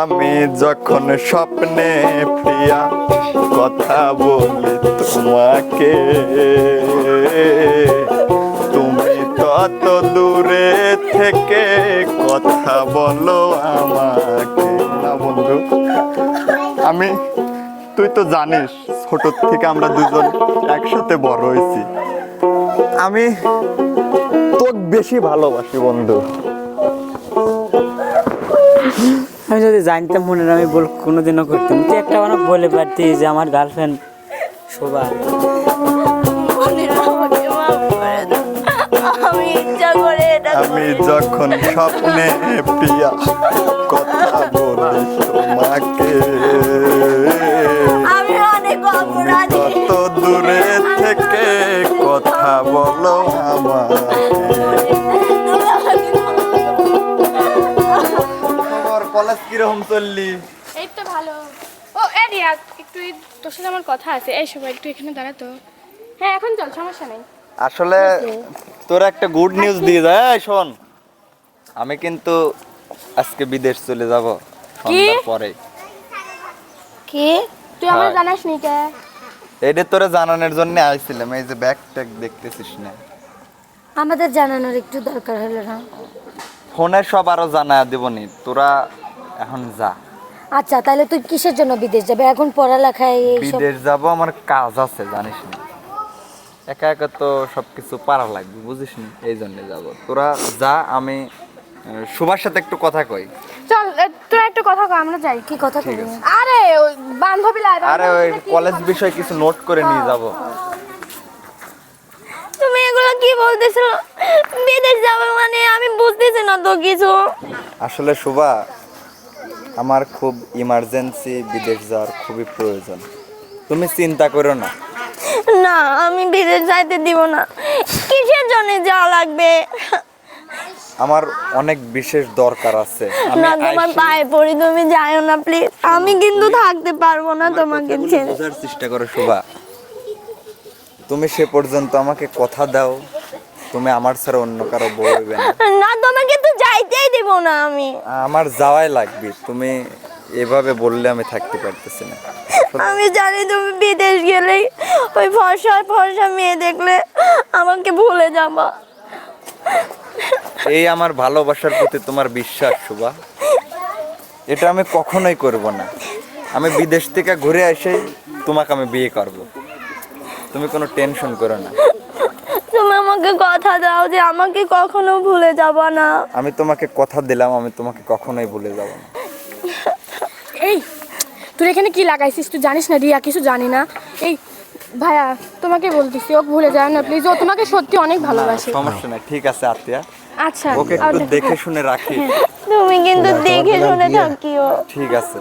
আমি যখন স্বপ্নে প্রিয়া কথা বলি তোমাকে, তুমি তত দূরে থেকে কথা বলো আমাকে। না বন্ধু, আমি, তুই তো জানিস ছোট থেকে আমরা দুজন একসাথে বড় হয়েছি। আমি তোকে বেশি ভালোবাসি বন্ধু। আমি যদি জানতাম মনে আমি বল কোনোদিনও করতাম। তুই একটা আমার বলে পারতি যে আমার গার্লফ্রেন্ড শোভা। আমি ইচ্ছা করে এটা আমি যখন স্বপ্নে প্রিয়া কথা বলি তোমাকে আমি অনেক তুমি অপরাধী। কত দূরে থেকে কথা বলো আমাকে কীরকম চললি? এই তো ভালো। ও এ একটু এই তোর সাথে আমার কথা আছে। এই সময় একটু এখানে দাঁড়া তো। হ্যাঁ এখন চল সমস্যা নেই। আসলে তোর একটা গুড নিউজ দিয়ে যায় শোন। আমি কিন্তু আজকে বিদেশ চলে যাব সন্ধ্যার পরে। কি? তুই আমার হ্যাঁ। জানাস নি কে? এইটা তোরা জানানোর জন্য আইছিলাম এই যে ব্যাগ ট্যাগ দেখতেছিস না। আমাদের জানানোর একটু দরকার হলো না। ফোনে সব আরও জানায় দেবনি তোরা এখন যা। আচ্ছা তাহলে তুই কিসের জন্য বিদেশ যাবে? এখন পড়ালেখায় এইসব বিদেশ যাব আমার কাজ আছে জানিস না। একা একা তো সবকিছু পারা লাগবে বুঝিস নি? এই জন্য যাব। তোরা যা আমি সুভার সাথে একটু কথা কই। চল তোরা একটু কথা কর আমরা যাই। কি কথা আছে। আরে ওই বান্ধবী লাই আরে ওই কলেজ বিষয়ে কিছু নোট করে নিয়ে যাব। তুমি এগুলো কি বলতেছো? বিদেশ যাবে মানে আমি বুঝতেছি না তো কিছু। আসলে শুভা আমার খুব ইমার্জেন্সি বিদেশ যাওয়ার খুবই প্রয়োজন। তুমি চিন্তা করো না। না আমি বিদেশ যাইতে দিব না। কিসের জন্য যাওয়া লাগবে? আমার অনেক বিশেষ দরকার আছে। না তোমার পায়ে পড়ি তুমি যাইও না প্লিজ আমি কিন্তু থাকতে পারব না তোমাকে ছেড়ে। বোঝার চেষ্টা করো শোভা। তুমি সে পর্যন্ত আমাকে কথা দাও। তুমি আমার ছাড়া অন্য কারও বলবে না। না তোমাকে যাইতেই দিব না আমি। আমার যাওয়াই লাগবে তুমি এভাবে বললে আমি থাকতে পারতেছি না। আমি জানি তুমি বিদেশ গেলেই ওই ফর্সা ফর্সা মেয়ে দেখলে আমাকে ভুলে যাবা। এই আমার ভালোবাসার প্রতি তোমার বিশ্বাস শোভা। এটা আমি কখনোই করব না। আমি বিদেশ থেকে ঘুরে এসে তোমাকে আমি বিয়ে করব। তুমি কোনো টেনশন করো না। তুমি আমাকে কথা দাও যে আমাকে কখনো ভুলে যাবা না। আমি তোমাকে কথা দিলাম আমি তোমাকে কখনোই ভুলে যাব না। এই তুই এখানে কি লাগাইছিস? তুই জানিস না রিয়া কিছু জানি না। এই ভাইয়া তোমাকে বলতেছি ও ভুলে যায় না প্লিজ ও তোমাকে সত্যি অনেক ভালোবাসে। সমস্যা নাই ঠিক আছে আত্মীয়া। আচ্ছা। ওকে একটু দেখে শুনে রাখি। তুমি কিন্তু দেখে শুনে থাকিও। ঠিক আছে।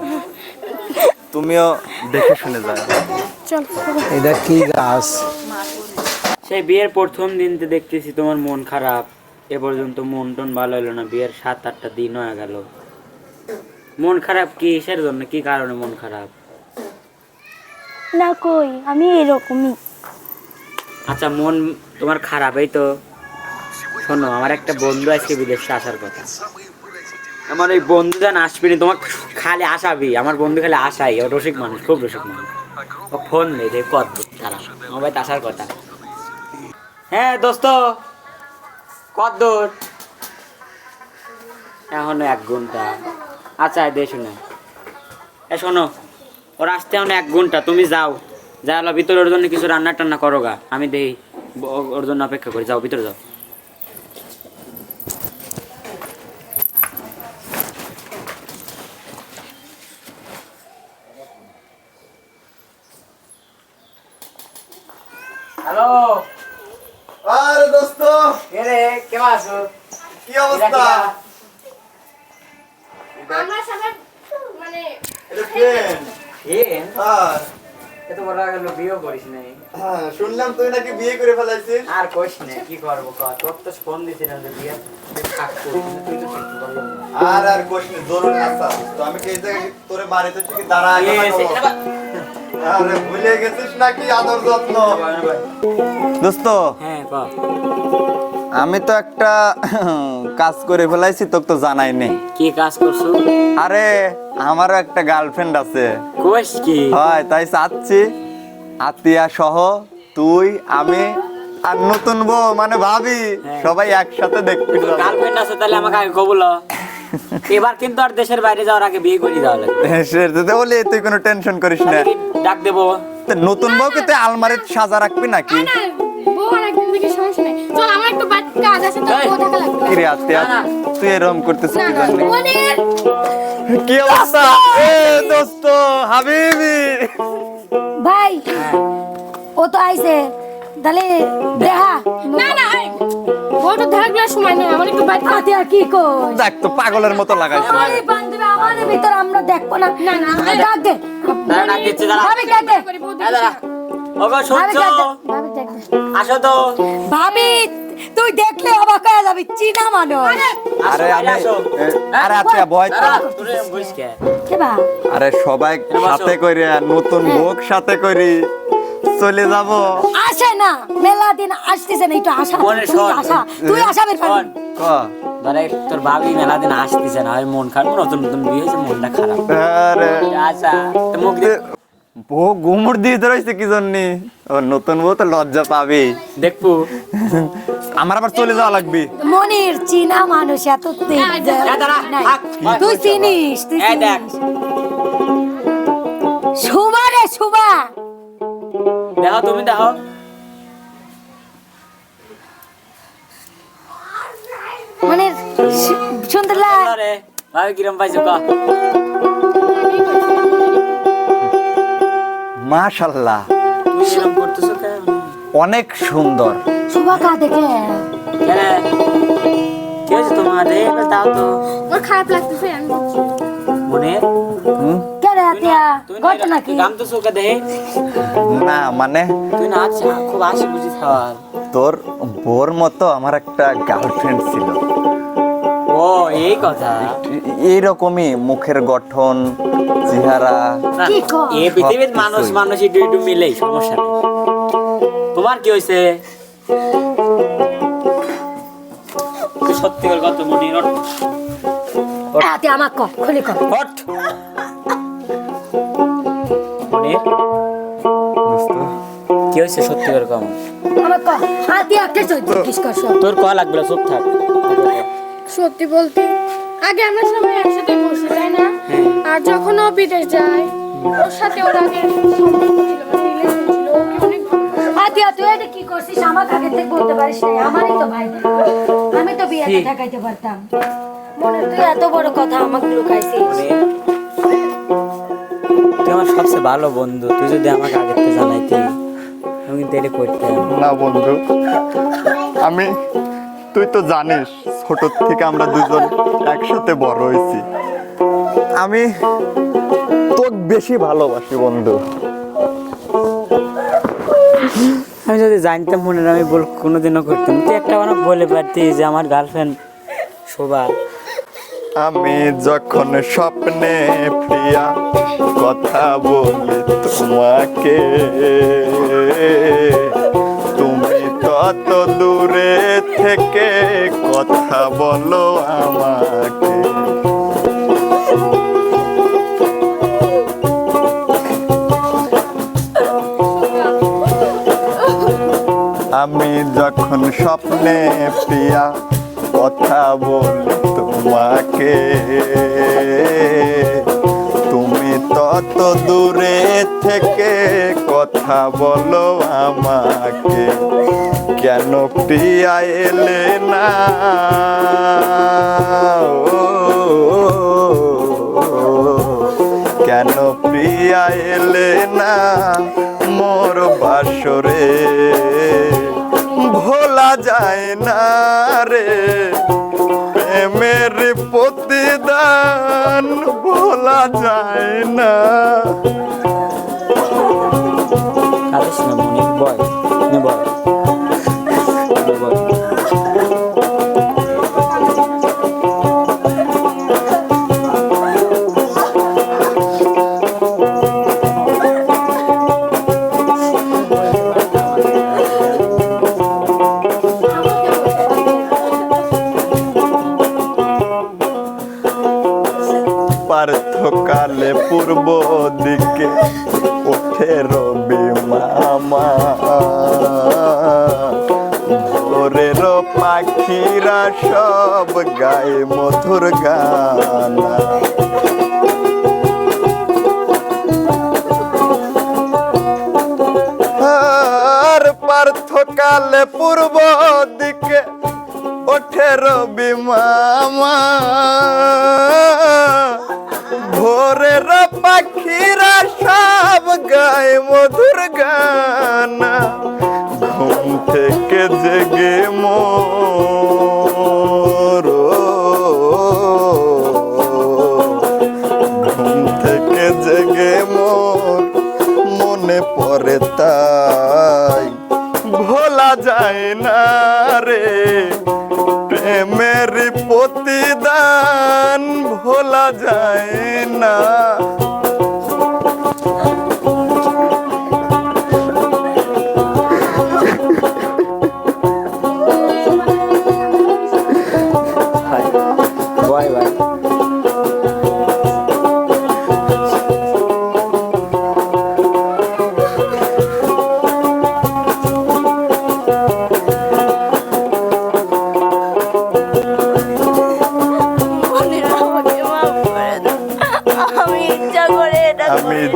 তুমিও দেখে শুনে যাও। চল। এটা কি গাছ? সেই বিয়ের প্রথম দিনতে দেখতেছি তোমার মন খারাপ। এ পর্যন্ত মন টন ভালো হলো না বিয়ের সাত আটটা দিন হয়ে গেল। মন খারাপ কি কিসের জন্য? কি কারণে মন খারাপ? না কই আমি এরকমই আচ্ছা মন তোমার খারাপ এই তো। শোনো আমার একটা বন্ধু আজকে বিদেশে আসার কথা। আমার ওই বন্ধু যেন আসবি না তোমাকে খালি আসাবি। আমার বন্ধু খালি আসাই ও রসিক মানুষ খুব রসিক মানুষ। ও ফোন নেই রে কত তারা। আমার বাড়িতে আসার কথা। হ্যাঁ দোস্ত। কত দূর এখনও এক ঘণ্টা। আচ্ছা দে শুনে। এ, শোনো। ওর আসতে এখন এক ঘণ্টা। তুমি যাও। যা হলো ভিতরে, ওর জন্য কিছু রান্না টান্না করো গা। আমি দেই ওর জন্য অপেক্ষা করি। যাও, ভিতরে যাও হ্যালো আরে দোস্ত রে কেমন আছো কি অবস্থা আমার মানে এটা ফ্রেন্ড হ্যাঁ এত বড় গেল বিয়েও করিস নাই হ্যাঁ, শুনলাম তুই নাকি বিয়ে করে ফেলাইছিস? আর কইস না কি করব ক? তোর তো ফোন দিছিলাম যে বিয়ে থাকতো কিন্তু তুই তো ঠিক না। আর আর কোশ্চেন জরুরি আচ্ছা তো আমি কি এই তোরে বাড়িতে থেকে দাঁড়া বা- আরে ভুলে গেছিস নাকি আদর যত্ন? দোস্ত। হ্যাঁ ক? আমি তো একটা কাজ করে ফেলাইছি তোকে তো জানাই নেই। কি কাজ করছ? আরে আমারও একটা গার্লফ্রেন্ড আছে। কি? হয় তাই চাচ্ছি। আত্মীয়া সহ তুই আমি আর নতুন বউ মানে ভাবি সবাই একসাথে দেখবি গার্লফ্রেন্ড আছে তাহলে আমাকে আগে কবুল এবার কিন্তু আর দেশের বাইরে যাওয়ার আগে বিয়ে করে দেওয়া লাগবে। বলি তুই কোনো টেনশন করিস না। ডাক দেবো? নতুন বউকে তুই আলমারিতে সাজা রাখবি নাকি? চল আমার একটু বাড়ি কাজ আছে তো এই। বউ থাকা লাগবে। কিরে আত্মীয়া না, না। তুই এরকম করতেছিস না কি না জন্য? মনির কি অবস্থা? এ দোস্ত হাবিবি। ভাই ও তো আইছে। তাহলে দেখা। না না এই, বউটা থাকলে সময় নেই আমার একটু বাড়ি আতে আর কি কই দেখ তো পাগলের মতো লাগাইছে। আমারই বান্ধবী আমাদের ভিতর আমরা দেখব না। না, না, আরে ডাক দে। দাঁড়া, ডাক দিচ্ছি, দাঁড়া। ভাবি ডাক দে। করে বউ এই দাঁড়া। ওগো শুনছো ডাক দে ভাবি ডাক দে আসো তো। ভাবি তুই দেখলে অবাক হয়ে যাবি চীনা মানুষ। আরে আমি ভয় সবাই সাথে করে নতুন বোক সাথে করে চলে যাব। আসে না মেলা দিন আসতেছে না একটু আশা। আশা তুই আশা বের পাবি ধরে তোর ভাবি মেলা দিন আসতেছে না মন খারাপ নতুন নতুন বিয়ে হয়েছে মনটা খারাপ। আরে। আচ্ছা মুখ দিয়ে বউ গুমুর দিয়ে ধরেছে কি জন্য? ও নতুন বউ তো লজ্জা পাবে। দেখব। আমার আবার চলে যাওয়া লাগবে। মনির চীনা মানুষ এত তুই চিনিস তুই শুভা রে শুভা। দেখো তুমি দেখো। মানে সুন্দর লাগ রে কিরম পাইছো ক। মাশাল্লাহ। অনেক সুন্দর। শুভা কা দেখে তোমার? রে দাও তো। ওর খারাপ লাগতেছে মনে? কে রে আতিয়া? তুই না গাম তো চোখে দেহে? না মানে? তুই না আচ্ছা খুব হাসি খুশি খাওয়ার। তোর বোর মতো আমার একটা গার্লফ্রেন্ড ছিল। ও এই কথা। এইরকমই মুখের গঠন চেহারা এই পৃথিবীর। মানুষ মানুষ একটু মিলেই সমস্যা নেই। তোমার কি হয়েছে? সত্যি করে কত মনে আতে আমার ক খুলি ক হট কি হয়েছে সত্যি করে কম? আমার ক কর সব তোর কয়া লাগবে চুপ থাক। সত্যি বলতে আগে আমরা সবাই একসাথে বসে তাই না? আর যখন ও বিদেশ যায় ওর সাথে ওর আগে সম্পর্ক ছিল মানে relation ছিল ওকে অনেক ভালো আতিয়া তুই এটা কি করছিস? আমার আগে থেকে বলতে পারিস না আমারই তো ভাই। আমি তো বিয়েতে ঠেকাইতে পারতাম। মনে তুই এত বড় কথা আমাকে লুকাইছিস। তুই আমার সবচেয়ে ভালো বন্ধু। তুই যদি আমাকে আগে থেকে জানাইতি আমি কিন্তু এটা করতাম। না বন্ধু আমি তুই তো জানিস। ছোট থেকে আমরা দুজন একসাথে বড় হয়েছি। আমি তোকে বেশি ভালোবাসি বন্ধু। আমি যদি জানতাম মনে আমি বল কোনোদিনও করতাম তুই একটা মানে বলে পারতি যে আমার গার্লফ্রেন্ড শোভা। আমি যখন স্বপ্নে প্রিয়া কথা বলি তোমাকে। তত দূরে থেকে কথা বলো আমাকে। আমি যখন স্বপ্নে প্রিয়া কথা বলি তোমাকে, তুমি তত দূরে থেকে কথা বলো আমাকে। কেন প্রিয়া এলে না? কেন প্রিয়া এলে না? মোর বাসরে ভোলা যায় না রে। প্রেমের প্রতিদান ভোলা যায় না। সব গায়ে মধুর গানা। আর পার্থকালে পূর্ব দিকে ওঠে রবি মামা। ভোরের পাখিরা সব গায়ে মধুর গানা। ঘুম থেকে না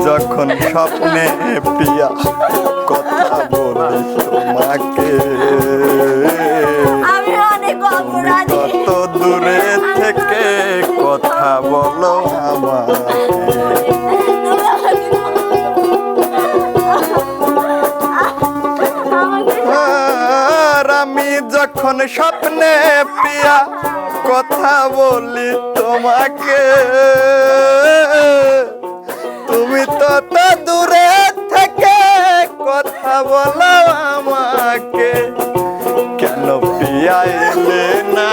যখন স্বপ্নে পিয়া কথা বলি তোমাকে কত দূরে থেকে কথা বলো আমাকে। যখন স্বপ্নে পিয়া কথা বলি তোমাকে তুমি তত দূরে থেকে কথা বলো আমাকে। কেন পিয়া এলে না?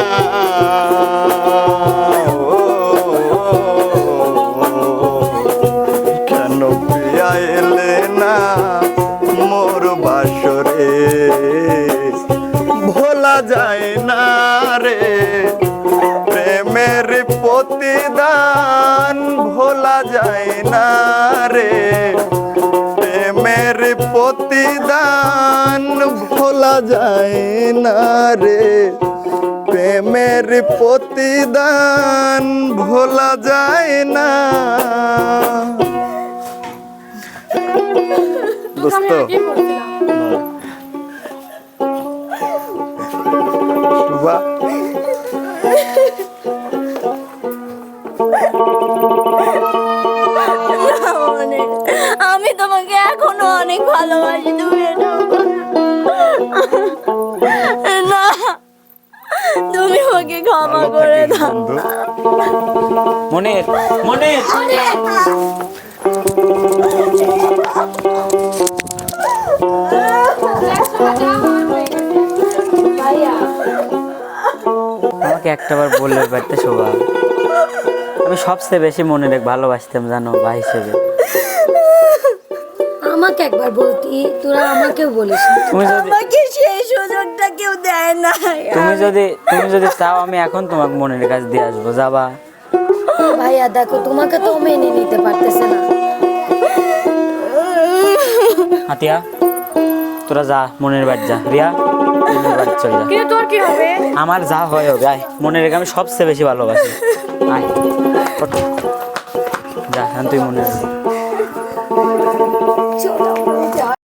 না রে প্রেমের প্রতিদান ভোলা যায় না। দোস্ত মনির মনির! আমাকে একটাবার বললে পারতে শোভা। আমি সবচেয়ে বেশি মনে রেখ ভালোবাসতাম জানো ভাই হিসেবে। আমাকে একবার বলতি তোরা আমাকেও বলিস। তুমি যদি না তুমি যদি তুমি যদি চাও আমি এখন তোমাকে মনের কাছে দিয়ে আসব যাবা। ভাইয়া দেখো তোমাকে তো মেনে নিতে পারতেছে না। হাতিয়া তোরা যা মনের বাড়ি যা। রিয়া মনের বাড়ি চলে যা। কিন্তু তোর কি হবে? আমার যা হয় হবে আয়। মনে রেখে আমি সবচেয়ে বেশি ভালোবাসি। আয়। যা এখন তুই মনে রেখে